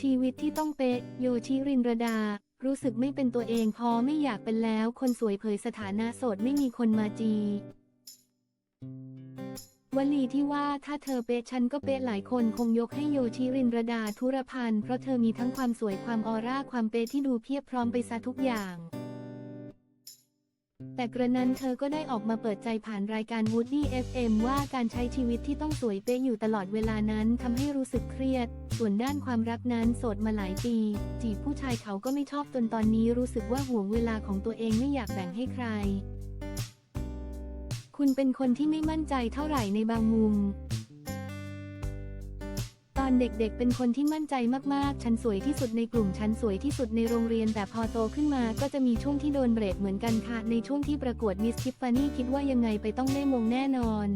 ชีวิตที่ต้องเป๊ะ โยชิรินรดา รู้สึกไม่เป็นตัวเองพอไม่อยากเป็นแล้ว คนสวยเผยสถานะโสดไม่มีคนมาจีวลีที่ว่าถ้าเธอเป๊ะฉันก็เป๊ะหลายคนคงยกให้โยชิรินรดาธุรพันธ์เพราะเธอมีทั้งความสวยความออร่าความเป๊ะที่ดูเพียบพร้อมไปซะทุกอย่าง แต่กระนั้นเธอก็ได้ออกมาเปิดใจผ่านรายการ Woody FM ว่าการใช้ชีวิตที่ต้องสวยเป๊ะอยู่ตลอดเวลานั้นทำให้รู้สึกเครียด ส่วนด้านความรักนั้นโสดมาหลายปี จีบผู้ชายเขาก็ไม่ชอบจนตอนนี้รู้สึกว่าห่วงเวลาของตัวเองไม่อยากแบ่งให้ใคร คุณเป็นคนที่ไม่มั่นใจเท่าไหร่ในบางมุม อนเด็กๆ เป็นคนที่มั่นใจมากๆ ฉันสวยที่สุดในกลุ่ม ฉันสวยที่สุดในโรงเรียน แต่พอโตขึ้นมาก็จะมีช่วงที่โดนเบรกเหมือนกันค่ะ ในช่วงที่ประกวดมิสทิฟฟานี่คิดว่ายังไงไปต้องได้มงแน่นอน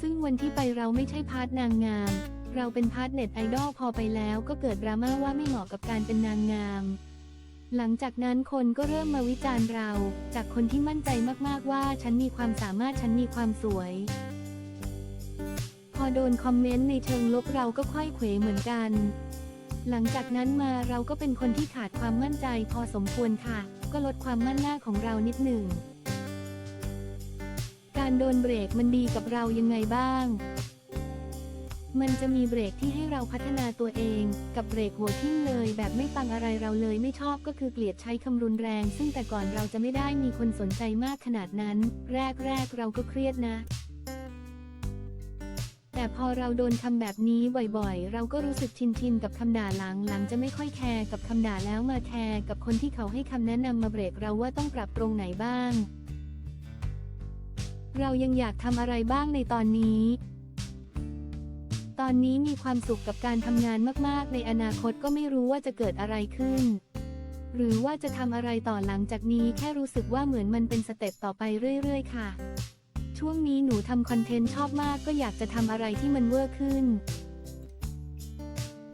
ซึ่งวันที่ไปเราไม่ใช่พาร์ทนางงาม เราเป็นพาร์ทเน็ตไอดอลพอไปแล้วก็เกิดดราม่าว่าไม่เหมาะกับการเป็นนางงามหลังจากนั้นคนก็เริ่มมาวิจารณ์เรา จากคนที่มั่นใจมากๆว่าฉันมีความสามารถฉันมีความสวย พอโดนคอมเมนต์ในเชิงลบเราก็ค่อยเขวเหมือนกัน หลังจากนั้นมาเราก็เป็นคนที่ขาดความมั่นใจพอสมควรค่ะ ก็ลดความมั่นหน้าของเรานิดหนึ่ง การโดนเบรกมันดีกับเรายังไงบ้าง มันจะมีเบรกที่ให้เราพัฒนาตัวเอง กับเบรกหัวทิ่มเลยแบบไม่ฟังอะไรเราเลยไม่ชอบก็คือเกลียดใช้คำรุนแรง ซึ่งแต่ก่อนเราจะไม่ได้มีคนสนใจมากขนาดนั้น แรกๆเราก็เครียดนะ แต่พอเราโดนคำแบบนี้บ่อยๆ เราก็รู้สึกชินๆ กับคำด่าหลังหลังจะไม่ค่อยแคร์กับคำด่าแล้วมาแคร์กับคนที่เขาให้คำแนะนำมาเบรกเราว่าต้องปรับตรงไหนบ้าง เรายังอยากทำอะไรบ้างในตอนนี้ ตอนนี้มีความสุขกับการทำงานมากๆ ในอนาคตก็ไม่รู้ว่าจะเกิดอะไรขึ้น หรือว่าจะทำอะไรต่อหลังจากนี้แค่รู้สึกว่าเหมือนมันเป็นสเต็ปต่อไปเรื่อย ๆ ค่ะ ช่วงนี้หนูทำคอนเทนต์ชอบมากก็อยากจะทำอะไรที่มันเวอร์ขึ้น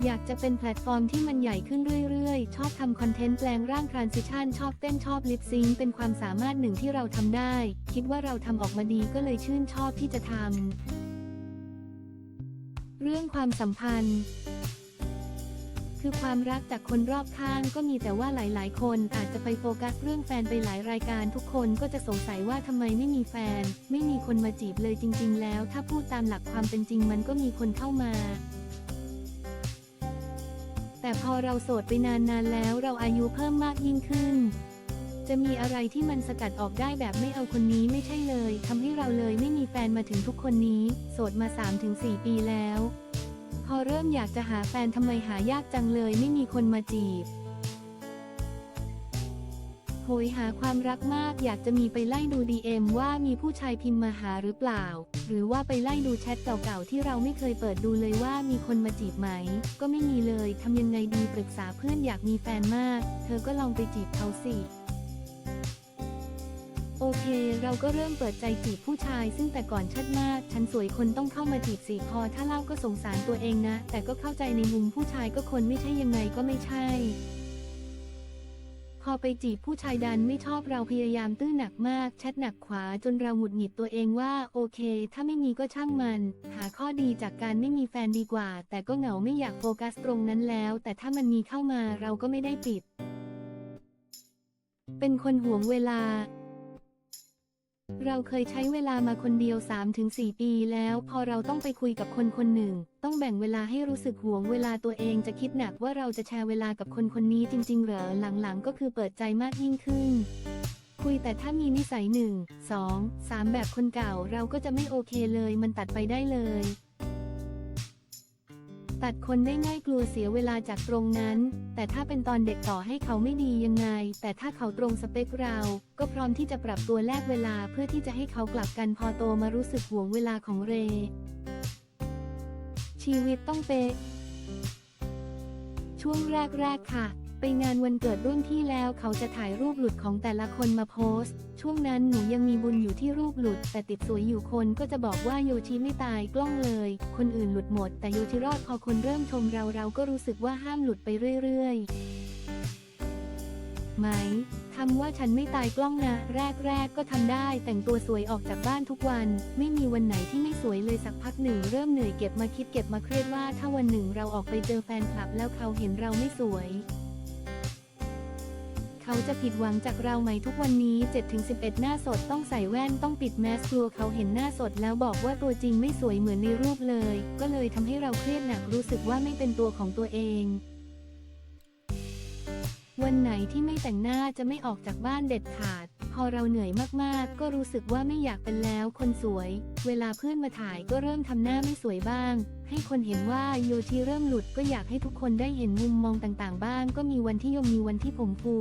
อยากจะเป็นแพลตฟอร์มที่มันใหญ่ขึ้นเรื่อยๆ ชอบทำคอนเทนต์แปลงร่างทรานซิชันชอบเต้นชอบลิปซิงเป็นความสามารถหนึ่งที่เราทำได้ คิดว่าเราทำออกมาดีก็เลยชื่นชอบที่จะทำเรื่องความสัมพันธ์ คือความรักจากคนรอบข้างก็มีแต่ว่าหลาย ๆ คนอาจจะไปโฟกัสเรื่องแฟนไปหลายรายการทุกคนก็จะสงสัยว่าทำไมไม่มีแฟน ไม่มีคนมาจีบเลยจริง ๆ แล้ว ถ้าพูดตามหลักความเป็นจริงมันก็มีคนเข้ามาแต่พอเราโสดไปนานๆแล้วเราอายุเพิ่มมากยิ่งขึ้น จะมีอะไรที่มันสกัดออกได้แบบไม่เอาคนนี้ไม่ใช่เลยทำให้เราเลยไม่มีแฟนมาถึงทุกคนนี้ โสดมา 3-4 ปีแล้ว เริ่มอยากจะหาแฟนทำไมหายากจังเลยไม่มีคนมาจีบ โหยหาความรักมากอยากจะมีไปไล่ดู DM ว่ามีผู้ชายพิมพ์มาหาหรือเปล่า หรือว่าไปไล่ดูแชทเก่าๆที่เราไม่เคยเปิดดูเลยว่ามีคนมาจีบไหม ก็ไม่มีเลยทำยังไงดีปรึกษาเพื่อนอยากมีแฟนมาก เธอก็ลองไปจีบเขาสิ โอเค เราก็เริ่มเปิดใจจีบผู้ชาย ซึ่งแต่ก่อนชิดมาก ฉันสวยคนต้องเข้ามาจีบสิพอถ้าเล่าก็สงสารตัวเองนะ แต่ก็เข้าใจในมุมผู้ชายก็คนไม่ใช่ยังไงก็ไม่ใช่ พอไปจีบผู้ชายดันไม่ชอบเราพยายามตื้อหนักมาก แชทหนักขวาจนเราหงุดหงิดตัวเองว่า โอเค ถ้าไม่มีก็ช่างมัน หาข้อดีจากการไม่มีแฟนดีกว่า แต่ก็เหงาไม่อยากโฟกัสตรงนั้นแล้ว แต่ถ้ามันมีเข้ามาเราก็ไม่ได้ปิด เป็นคนห่วงเวลา เราเคยใช้เวลามาคนเดียว 3-4 ปีแล้ว พอเราต้องไปคุยกับคนคนหนึ่ง ต้องแบ่งเวลาให้รู้สึกห่วงเวลาตัวเองจะคิดหนักว่าเราจะแชร์เวลากับคนคนนี้จริง ๆ เหรอหลังๆ ก็คือเปิดใจมากยิ่งขึ้น คุยแต่ถ้ามีนิสัยหนึ่งสองสามแบบคนเก่าเราก็จะไม่โอเคเลย มันตัดไปได้เลย ตัดคนได้ง่ายกลัวเสียเวลาจากตรงนั้น แต่ถ้าเป็นตอนเด็กต่อให้เขาไม่ดียังไง แต่ถ้าเขาตรงสเปคเรา ก็พร้อมที่จะปรับตัวแลกเวลาเพื่อที่จะให้เขากลับกันพอโตมารู้สึกห่วงเวลาของเร ชีวิตต้องเป๊ะช่วงแรก ๆ ค่ะ ไปงานวันเกิดรุ่นที่แล้วเขาจะถ่ายรูปหลุดของแต่ละคนมาโพสต์ ช่วงนั้นหนูยังมีบุญอยู่ที่รูปหลุด แต่ติดสวยอยู่คนก็จะบอกว่าโยชิไม่ตายกล้องเลย คนอื่นหลุดหมด แต่โยชิรอดพอคนเริ่มชมเราเราก็รู้สึกว่าห้ามหลุดไปเรื่อยๆ ไหมทำว่าฉันไม่ตายกล้องนะ แรกๆก็ทำได้ แต่งตัวสวยออกจากบ้านทุกวัน ไม่มีวันไหนที่ไม่สวยเลยสักพักหนึ่ง เริ่มเหนื่อยเก็บมาคิดเก็บมาเครียดว่าถ้าวันหนึ่งเราออกไปเจอแฟนคลับแล้วเขาเห็นเราไม่สวย เขาจะผิดหวังจากเราไหมทุกวันนี้ 7-11 หน้าสดต้องใส่แว่นต้องปิดแมสกลัวเขาเห็นหน้าสดแล้วบอกว่าตัวจริงไม่สวยเหมือนในรูปเลย ก็เลยทำให้เราเครียดหนักรู้สึกว่าไม่เป็นตัวของตัวเองวันไหนที่ไม่แต่งหน้าจะไม่ออกจากบ้านเด็ดขาด พอเราเหนื่อยมากๆ ก็รู้สึกว่าไม่อยากเป็นแล้วคนสวย เวลาเพื่อนมาถ่ายก็เริ่มทำหน้าไม่สวยบ้าง ให้คนเห็นว่าโยทีเริ่มหลุดก็อยากให้ทุกคนได้เห็นมุมมองต่างๆ บ้าง ก็มีวันที่ยมมีวันที่ผมฟู